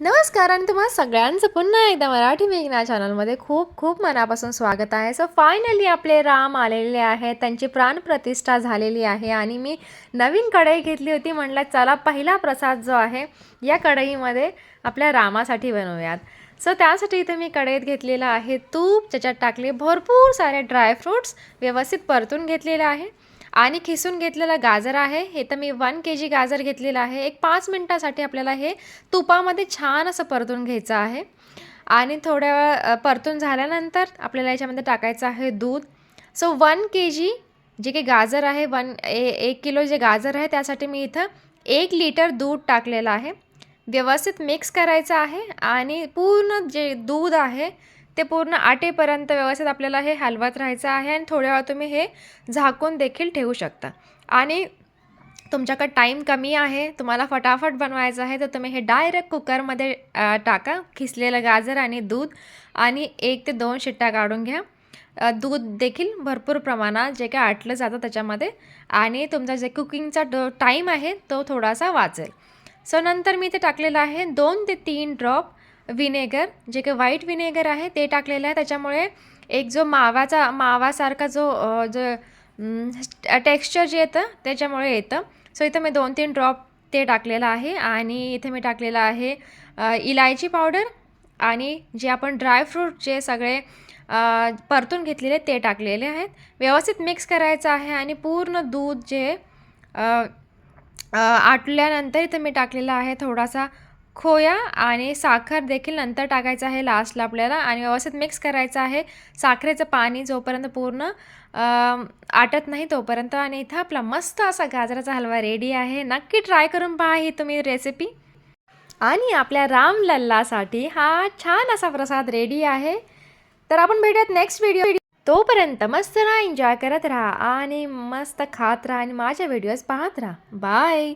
नमस्कार आणि तुम्हाला सगळ्यांचं पुन्हा एकदा मराठी मेघना चॅनलमध्ये खूप खूप मनापासून स्वागत आहे. सो फायनली आपले राम आलेले आहेत त्यांची प्राणप्रतिष्ठा झालेली आहे आणि मी नवीन कढई घेतली होती म्हणलं चला पहिला प्रसाद जो आहे या कढईमध्ये आपल्या रामासाठी बनवूयात. सो त्यासाठी इथे मी कढईत घेतलेलं आहे तूप त्याच्यात टाकले भरपूर सारे ड्रायफ्रूट्स व्यवस्थित परतून घेतलेले आहे. आणि खिसून घेतलेलं गाजर आहे. हे तर मी वन के जी गाजर घेतलेलं आहे. एक पाच मिनटासाठी आपल्याला हे तुपामध्ये छान असं परतून घ्यायचं आहे. आणि थोड्या वेळ परतून झाल्यानंतर आपल्याला याच्यामध्ये टाकायचं आहे दूध. सो वन के जी जे काही गाजर आहे वन ए एक किलो जे गाजर आहे त्यासाठी मी इथं एक लिटर दूध टाकलेलं आहे. व्यवस्थित मिक्स करायचं आहे आणि पूर्ण जे दूध आहे ते पूर्ण आटेपर्यंत व्यवस्थित आपल्याला हे हलवत राहायचं आहे आणि थोड्या वेळा तुम्ही हे झाकून देखील ठेवू शकता. आणि तुमच्याकडे टाईम कमी आहे तुम्हाला फटाफट बनवायचं आहे तर तुम्ही हे डायरेक्ट कुकरमध्ये टाका. खिसलेलं गाजर आणि दूध आणि एक ते दोन शिट्ट्या काढून घ्या. दूध देखील भरपूर प्रमाणात जे काय आटलं जातं त्याच्यामध्ये. आणि तुमचा जे कुकिंगचा ड टाईम आहे तो थोडासा वाचेल. सो नंतर मी ते टाकलेलं आहे दोन ते तीन ड्रॉप विनेगर जे काही व्हाईट विनेगर आहे ते टाकलेलं आहे. त्याच्यामुळे एक जो मावाचा मावासारखा जो जो टेक्स्चर जे येतं त्याच्यामुळे येतं. सो इथं मी दोन तीन ड्रॉप ते टाकलेलं आहे. आणि इथे मी टाकलेलं आहे इलायची पावडर आणि जे आपण ड्रायफ्रूट जे सगळे परतून घेतलेले ते टाकलेले आहेत. व्यवस्थित मिक्स करायचं आहे आणि पूर्ण दूध जे आटल्यानंतर इथं मी टाकलेला आहे थोडासा खोया आणि साखर देखील नंतर टाकायचं आहे लास्टला आपल्याला आणि व्यवस्थित मिक्स करायचं आहे. साखरेचं पाणी जोपर्यंत पूर्ण आटत नाही तोपर्यंत आणि इथं आपला मस्त असा गाजराचा हलवा रेडी आहे. नक्की ट्राय करून पहा ही तुम्ही रेसिपी आणि आपल्या रामलल्लासाठी हा छान असा प्रसाद रेडी आहे. तर आपण भेटूयात नेक्स्ट व्हिडिओ तोपर्यंत मस्त राहा एन्जॉय करत राहा आणि मस्त खात राहा आणि माझ्या व्हिडिओज पाहत राहा. बाय